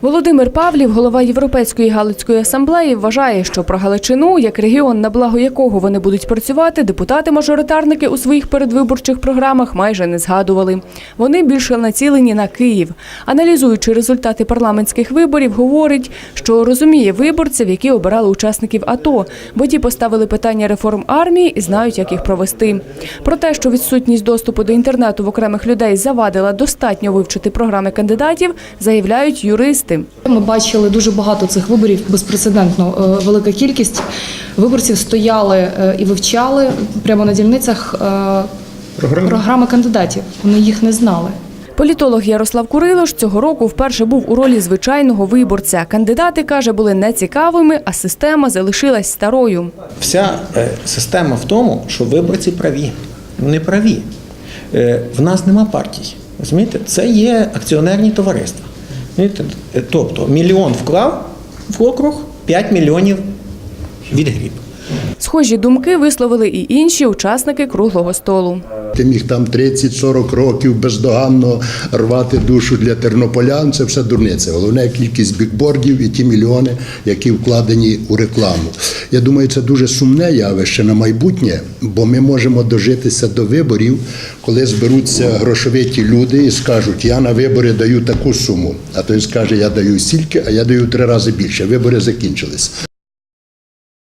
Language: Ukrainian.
Володимир Павлів, голова Європейської Галицької асамблеї, вважає, що про Галичину, як регіон, на благо якого вони будуть працювати, депутати-мажоритарники у своїх передвиборчих програмах майже не згадували. Вони більше націлені на Київ. Аналізуючи результати парламентських виборів, говорить, що розуміє виборців, які обирали учасників АТО, бо ті поставили питання реформ армії і знають, як їх провести. Про те, що відсутність доступу до інтернету в окремих людей завадила достатньо вивчити програми кандидатів, заявляють юристи. Ми бачили дуже багато цих виборів, безпрецедентно е, велика кількість виборців стояли е, і вивчали прямо на дільницях е, програми кандидатів. Вони їх не знали. Політолог Ярослав Курилош цього року вперше був у ролі звичайного виборця. Кандидати, каже, були нецікавими, а система залишилась старою. Вся система в тому, що виборці праві. Вони праві. В нас нема партій. Розумієте? Це є акціонерні товариства. Е, Тобто мільйон вклав в округ, 5 мільйонів відгріб. Схожі думки висловили і інші учасники круглого столу. Ти міг там 30-40 років бездоганно рвати душу для тернополян. Це все дурниця. Головне кількість бікбордів і ті мільйони, які вкладені у рекламу. Я думаю, це дуже сумне явище на майбутнє, бо ми можемо дожитися до виборів, коли зберуться грошовиті люди і скажуть, я на вибори даю таку суму. А той скаже, я даю стільки, а я даю три рази більше. Вибори закінчились.